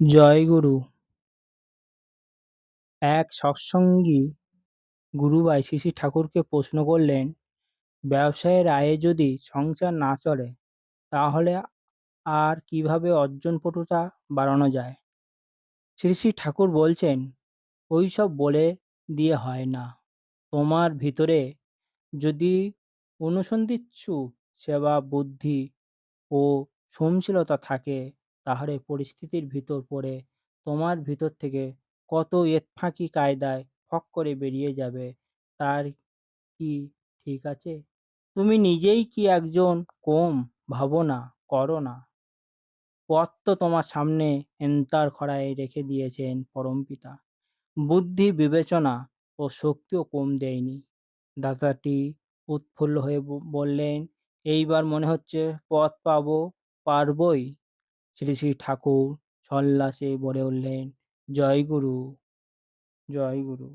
জয়গুরু এক সৎসঙ্গী গুরুভাই শ্রী ঠাকুরকে প্রশ্ন করলেন ব্যবসায়ের আয়ে যদি সংসার না চলে, তাহলে আর কীভাবে অর্জনপটুতা বাড়ানো যায়? শ্রী শ্রী ঠাকুর বলছেন ওইসব বলে দিয়ে হয় না। তোমার ভিতরে যদি অনুসন্ধিৎসু সেবা, বুদ্ধি ও সহনশীলতা থাকে তাহলে পরিস্থিতির ভিতর পড়ে তোমার ভিতর থেকে কত এতফাঁকি কায়দায় ফক করে বেরিয়ে যাবে, তার কি ঠিক আছে? তুমি নিজেই কি একজন কম ভাবো না, করো না। পথ তো তোমার সামনে এন্তার খড়ায় রেখে দিয়েছেন পরমপিতা বুদ্ধি, বিবেচনা ও শক্তিও কম দেয়নি। দাদাটি উৎফুল্ল হয়ে বললেন, এইবার মনে হচ্ছে পথ পাবো, পারবই? শ্রী শ্রী ঠাকুর সল্লাসে বলে উঠলেন। জয় গুরু জয় গুরু।